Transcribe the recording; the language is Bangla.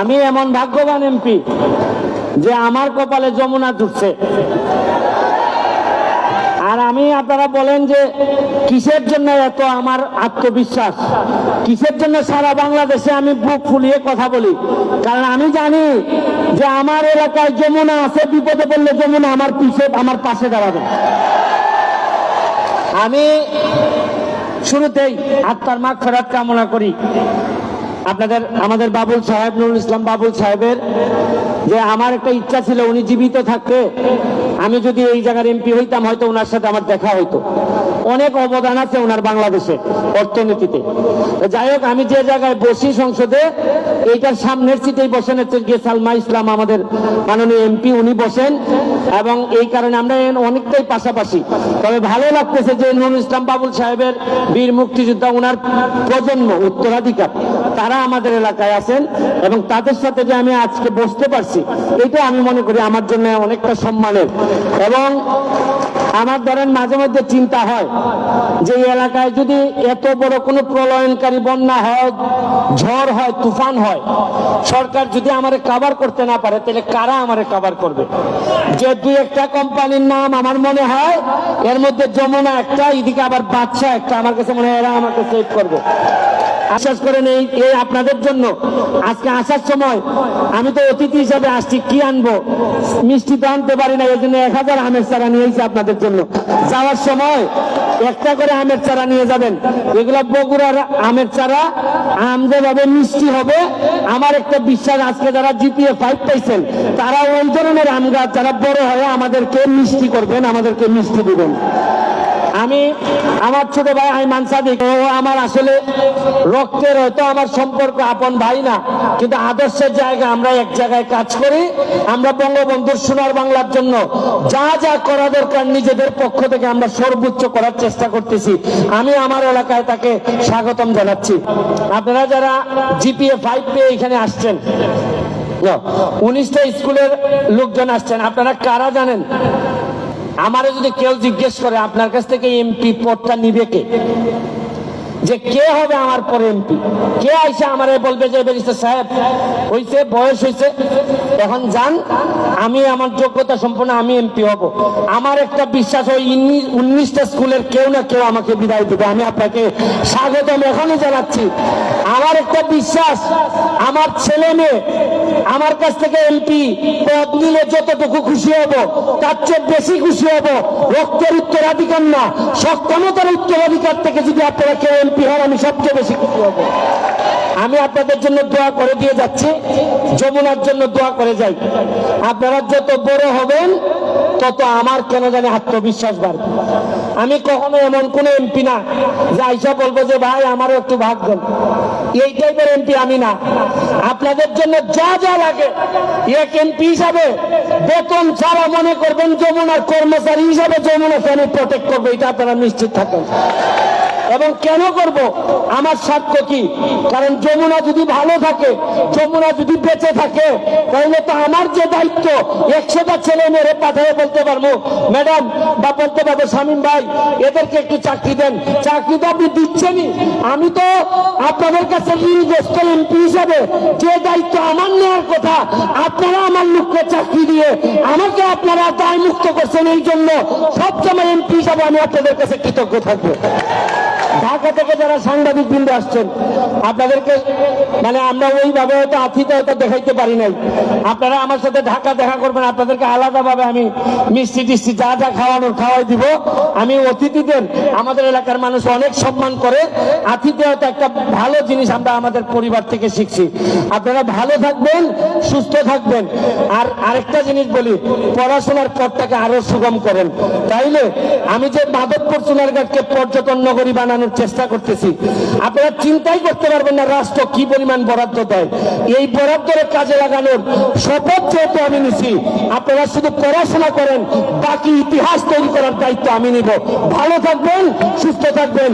আমি এমন ভাগ্যবান এমপি যে আমার কপালে যমুনা জুটছে আর আমি, আপনারা বলেন যে কিসের জন্য এত আমার আত্মবিশ্বাস? কিসের জন্য সারা বাংলাদেশে আমি বুক ফুলিয়ে কথা বলি? কারণ আমি জানি যে আমার এলাকায় যমুনা আছে, বিপদে পড়লে যমুনা আমার পিছে, আমার পাশে দাঁড়াবে। আমি শুরুতেই আত্মার মাগ ফেরাত কামনা করি। আপনাদের, আমাদের বাবুল সাহেব, নুরুল ইসলাম বাবুল সাহেবের যে আমার একটা ইচ্ছা ছিল, উনি জীবিত থাকতে, আমি যদি এই জায়গার এমপি হইতাম, হয়তো ওনার সাথে আমার দেখা হইতো। অনেক অবদান আছে ওনার বাংলাদেশে, অর্থনীতিতে। যাই হোক, আমি যে জায়গায় বসি সংসদে, এইটার সামনের সিটেই বসেন হচ্ছে গিয়ে সালমা ইসলাম, আমাদের মাননীয় এমপি, উনি বসেন। এবং এই কারণে আমরা অনেকটাই পাশাপাশি। তবে ভালো লাগতেছে যে নুরুল ইসলাম বাবুল সাহেবের বীর মুক্তিযোদ্ধা ওনার প্রজন্ম, উত্তরাধিকার তারা আমাদের এলাকায় আছেন এবং তাদের সাথে যে আমি আজকে বসতে পারছি, এটা আমি মনে করি আমার জন্য অনেকটা সম্মানের। এবং আমার ধরেন মাঝে মধ্যে চিন্তা হয় যে এলাকায় যদি এত বড় কোনো প্রলয়নকারী বন্যা হয়, ঝড় হয়, তুফান হয়, সরকার যদি আমারে কাভার করতে না পারে, তাহলে কারা আমারে কাভার করবে? যে দুই একটা কোম্পানির নাম আমার মনে হয়, এর মধ্যে যমুনা একটা, এদিকে আবার বাচ্চা একটা, আমার কাছে মনে হয় এরা আমাকে সেভ করবে। আশ্বাস করেন এই এই আপনাদের জন্য। আজকে আসার সময় আমি তো অতিথি হিসাবে আসছি, কি আনব? মিষ্টি তো আনতে পারি না এই জন্য এক হাজার আমের চারা নিয়েছি আপনাদের জন্য। যাওয়ার সময় একটা করে আমের চারা নিয়ে যাবেন। এগুলো বগুড়ার আমের চারা, আম যেভাবে মিষ্টি হবে, আমার একটা বিশ্বাস, আজকে যারা জিপিএ ফাইভ পাইছেন, তারা ওই ধরনের আম গাছ যারা বড় হয়ে, আমাদেরকে মিষ্টি করবেন, আমাদেরকে মিষ্টি দিবেন। আমি, আমার ছোট ভাই আইমান সাদিক ও আমার আসলে রক্তের হয়তো আমার সম্পর্ক আপন ভাই না, কিন্তু আদর্শের জায়গা আমরা এক জায়গায় কাজ করি। আমরা বঙ্গবন্ধুর সোনার বাংলার জন্য যা যা করা দরকার নিজেদের পক্ষ থেকে আমরা সর্বোচ্চ করার চেষ্টা করতেছি। আমি আমার এলাকায় তাকে স্বাগতম জানাচ্ছি। আপনারা যারা জিপিএ ফাইভ পেয়ে এখানে আসছেন উনিশটা স্কুলের লোকজন আসছেন, আপনারা কারা জানেন? আমারে যদি কেউ জিজ্ঞেস করে আপনার কাছ থেকে এমপি পদটা নিবে কে? যে কে হবে আমার পরে এমপি? কে আইসা আমার বলবে যে ব্যারিস্টার সাহেব, হইছে, বয়স হইছে, এখন যান, আমি আমার যোগ্যতা সম্পন্ন, আমি এমপি হব। আমার একটা বিশ্বাস, ওই উনিশটা স্কুলের কেউ না কেউ আমাকে বিদায় দেবে। আমি আপনাকে স্বাগতম এখনই জানাচ্ছি। আমার একটা বিশ্বাস, আমার ছেলে মেয়ে, আমার কাছ থেকে এমপি পদ নিলে যতটুকু খুশি হব, তার চেয়ে বেশি খুশি হব। রক্তের উত্তরাধিকার না, সক্ষমতার উত্তরাধিকার থেকে যদি আপনারা কেউ এমপি হন আমি সবচেয়ে বেশি খুশি হব। আমি আপনাদের জন্য দোয়া করে দিয়ে যাচ্ছি, যমুনার জন্য দোয়া করে যাই। আপনারা যত বড় হবেন, তত আমার কেন জানি আত্মবিশ্বাস বাড়বে। আমি কখনো এমন কোন এমপি না, যে আইসা বলব যে, ভাই, আমারও একটু ভাগ দেন। এই টাইপের এমপি আমি না। আপনাদের জন্য যা যা লাগে, এক এমপি হিসাবে বেতন ছাড়া মনে করবেন যমুনার কর্মচারী হিসাবে যমুনাকে আমি প্রোটেক্ট করব, এটা আপনারা নিশ্চিত থাকেন এবং কেন করব? আমার সাক্ষ্য কি? কারণ যমুনা যদি ভালো থাকে, যমুনা যদি বেঁচে থাকে, তাহলে তো আমার যে দায়িত্ব, একশোটা ছেলে মেয়েরে পাঠিয়ে বলতে পারব। ম্যাডাম, বা বলতে পারব শামীম ভাই, এদেরকে একটু চাকরি দেন। চাকরি তো আপনি দিচ্ছেনই। আমি তো আপনাদের কাছে ঋণগ্রস্ত এমপি হিসাবে যে দায়িত্ব আমার নেওয়ার কথা, আপনারা আমার লোককে চাকরি দিয়ে আমাকে আপনারা দায় মুক্ত করছেন, এই জন্য সবসময় এমপি হিসাবে আমি আপনাদের কাছে কৃতজ্ঞ থাকব। ঢাকা থেকে যারা সাংবাদিক বৃন্দ আসছেন, আপনাদেরকে মানে আমরা ওইভাবে হয়তো আতিথেয়তা দেখাইতে পারি নাই। আপনারা আমার সাথে ঢাকা দেখা করবেন, আপনাদেরকে আলাদাভাবে আমি মিষ্টি টিষ্টি যা যা খাওয়ানোর খাওয়াই দিব। আমি অতিথিদের, আমাদের এলাকার মানুষ অনেক সম্মান করে। আতিথেয়তা একটা ভালো জিনিস আমরা আমাদের পরিবার থেকে শিখছি। আপনারা ভালো থাকবেন, সুস্থ থাকবেন। আর আরেকটা জিনিস বলি, পড়াশোনার পথটাকে আরও সুগম করেন। তাইলে আমি যে মাধবপুর সোনারঘাটকে পর্যটন নগরী বানানোর চেষ্টা করতেছি। আপনারা চিন্তাই করতে পারবেন না রাষ্ট্র কি পরিমাণ বরাদ্দ দেয়। এই বরাদ্দের কাজে লাগানোর শপথ যেহেতু আমি নিছি, আপনারা শুধু পড়াশোনা করেন, বাকি ইতিহাস তৈরি করার দায়িত্ব আমি নিব। ভালো থাকবেন, সুস্থ থাকবেন।